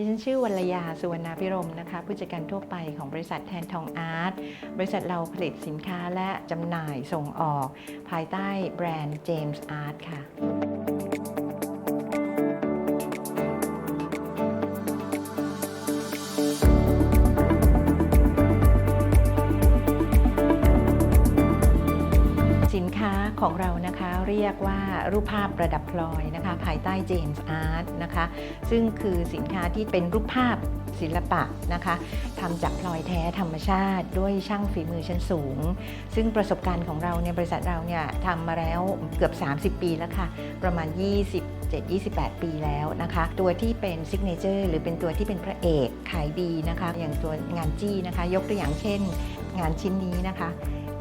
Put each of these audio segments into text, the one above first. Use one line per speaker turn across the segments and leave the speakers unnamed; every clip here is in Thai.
ดิฉันชื่อวรรยาสุวรรณพิรมนะคะ ผู้จัดการทั่วไปของบริษัทแทนทองอาร์ตบริษัทเราผลิตสินค้าและจำหน่ายส่งออก ภายใต้แบรนด์ James Art ค่ะสินค้าของเรานะคะ เรียกว่ารูปภาพประดับพลอยนะคะ ภายใต้ James Art นะคะ ซึ่งคือสินค้าที่เป็นรูปภาพศิลปะนะคะทำจากพลอยแท้ธรรมชาติ ด้วยช่างฝีมือชั้นสูง ซึ่งประสบการณ์ของเราในบริษัทเราเนี่ยทำมาแล้วเกือบ 30 ปีแล้วค่ะ ประมาณ 27-28 ปีแล้วนะคะ ตัวที่เป็นซิกเนเจอร์หรือเป็นตัวที่เป็นพระเอกขายดีนะคะ อย่างตัวงานจี้นะคะ ยกตัวอย่างเช่น งานชิ้นนี้นะคะ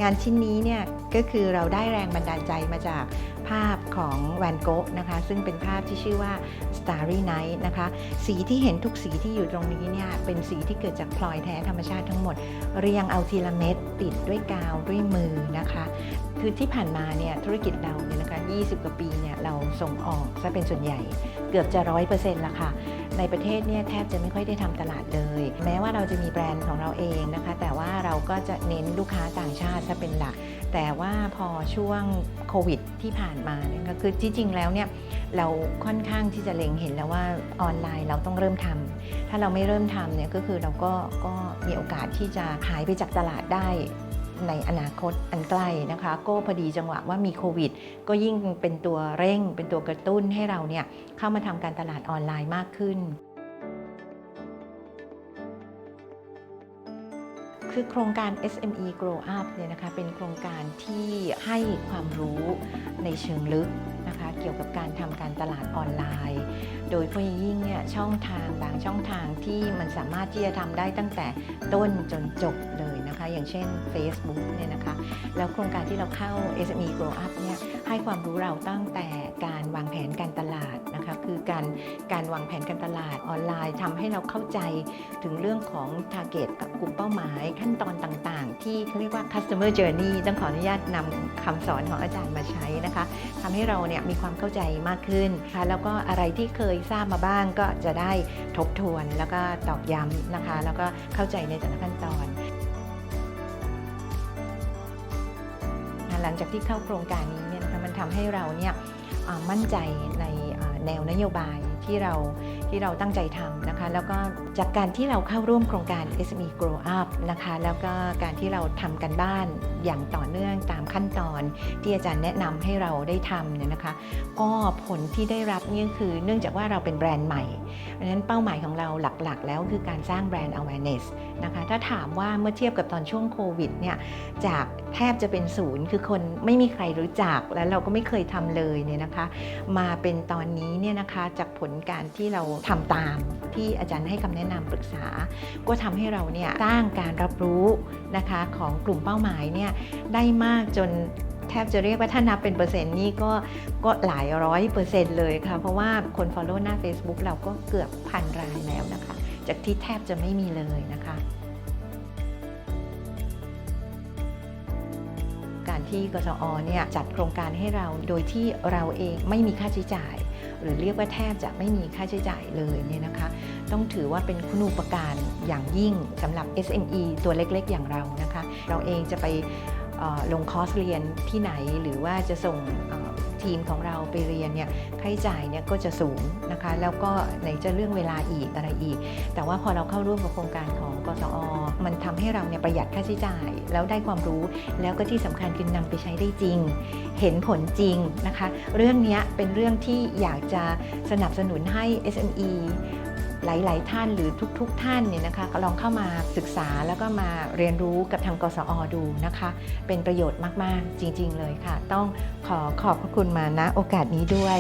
งานชิ้นนี้เนี่ยก็คือเราได้แรงบันดาลใจมาจากภาพของแวนโกะนะคะ ซึ่งเป็นภาพที่ชื่อว่า Starry Night นะคะ สีที่เห็นทุกสีที่อยู่ตรงนี้เนี่ยเป็นสีที่เกิดจากพลอยแท้ธรรมชาติทั้งหมด เรียงเอาทีละเม็ดติดด้วยกาวด้วยมือนะคะ คือที่ผ่านมาเนี่ยธุรกิจเราเนี่ยนะคะ 20 กว่าปีเนี่ยเราส่งออกซะเป็นส่วนใหญ่ เกือบจะร้อยเปอร์เซ็นต์ละค่ะ ในประเทศเนี่ยแทบจะไม่ค่อยได้ทำตลาดเลย แม้ว่าเราจะมีแบรนด์ของเราเองนะคะ แต่ว่าเราก็จะเน้นลูกค้าต่างชาติซะเป็นหลัก แต่ว่าพอช่วงโควิดที่ผ่านมาเนี่ยก็คือที่จริงแล้วเนี่ยเราค่อนข้างที่จะเล็งเห็นแล้วว่าออนไลน์เราต้องเริ่มทำถ้าเราไม่เริ่มทำเนี่ยก็คือเราก็ก็มีโอกาสที่จะหายไปจากตลาดได้ ในอนาคตอันใกล้นะคะ ก็พอดีจังหวะว่ามีโควิด ก็ยิ่งเป็นตัวเร่ง เป็นตัวกระตุ้นให้เราเนี่ยเข้ามาทำการตลาดออนไลน์มากขึ้น คือโครงการ SME Grow Up เนี่ยนะคะเป็นโครงการที่ให้ความรู้ในเชิงลึก เกี่ยวกับการทำการตลาดออนไลน์ โดยเฉพาะอยิ่งเนี่ยช่องทางบางช่องทางที่มันสามารถที่จะทำได้ตั้งแต่ต้นจนจบเลยนะคะ อย่างเช่น Facebook เนี่ยนะคะ แล้วโครงการที่เราเข้า SME Grow Up เนี่ย ให้ความรู้เราตั้งแต่การวางแผนการตลาดนะคะคือการการวางแผนการตลาดออนไลน์ทำให้เราเข้าใจถึงเรื่องของ Target กับกลุ่มเป้าหมาย ขั้นตอนต่างๆ ที่เขาเรียกว่า Customer Journey ต้องขออนุญาตนำคำสอนของอาจารย์มาใช้นะคะทำให้เราเนี่ยมีความเข้าใจมากขึ้นค่ะแล้วก็อะไรที่เคยทราบมาบ้างก็จะได้ทบทวนแล้วก็ตอกย้ำนะคะ แล้วก็เข้าใจในแต่ละขั้นตอนหลังจากที่เข้าโครงการนี้เนี่ย ทำให้เราเนี่ยมั่นใจในแนวนโยบายที่เรา ที่เราตั้งใจทำนะคะ แล้วก็จากการที่เราเข้าร่วมโครงการ SME Grow Up นะคะ แล้วก็การที่เราทำกันบ้านอย่างต่อเนื่องตามขั้นตอน ที่อาจารย์แนะนำให้เราได้ทำเนี่ยนะคะ ก็ผลที่ได้รับเนี่ยคือเนื่องจากว่าเราเป็นแบรนด์ใหม่เพราะฉะนั้นเป้าหมายของเราหลักๆ แล้วคือการสร้างแบรนด์ awareness นะคะถ้าถามว่าเมื่อเทียบกับตอนช่วงโควิดเนี่ยจากแทบจะเป็นศูนย์คือคนไม่มีใครรู้จักแล้วเราก็ไม่เคยทำเลยเนี่ยนะคะ มาเป็นตอนนี้เนี่ยนะคะจากผลการที่เราทำตามที่อาจารย์ให้คำแนะนำปรึกษา ก็ทำให้เราเนี่ยสร้างการรับรู้นะคะของกลุ่มเป้าหมายเนี่ยได้มากจนแทบจะเรียกว่าถ้านับเป็นเปอร์เซ็นต์นี่ก็ก็หลายร้อยเปอร์เซ็นต์เลยค่ะ เพราะว่าคน Follow หน้า Facebook เราก็เกือบพันรายแล้วนะคะ จากที่แทบจะไม่มีเลยนะคะการที่กสอเนี่ยจัดโครงการให้เราโดยที่เราเองไม่มีค่าใช้จ่าย หรือเรียกว่าแทบจะไม่มีค่าใช้จ่ายเลยเนี่ยนะคะ ต้องถือว่าเป็นคุณูปการอย่างยิ่งสำหรับ SME ตัวเล็กๆ อย่างเรานะคะ เราเองจะไปลงคอร์สเรียนที่ไหนหรือว่าจะส่งทีมของเราไปเรียนเนี่ยค่าใช้จ่ายเนี่ยก็จะสูงนะคะ แล้วก็ไหนจะเรื่องเวลาอีกอะไรอีก แต่ว่าพอเราเข้าร่วมกับโครงการของกสอ ทำให้เราเนี่ยประหยัดค่าใช้จ่าย แล้วได้ความรู้แล้วก็ที่สำคัญคือนำไปใช้ได้จริง เห็นผลจริงนะคะ เรื่องนี้เป็นเรื่องที่อยากจะสนับสนุนให้ SME หลาย ๆ ท่านหรือทุก ๆ ท่านเนี่ยนะคะก็ลองเข้ามาศึกษาแล้วก็มาเรียนรู้กับทางกสอดูนะคะ เป็นประโยชน์มาก ๆ จริง ๆ เลยค่ะ ต้องขอขอบพระคุณมาณโอกาสนี้ด้วย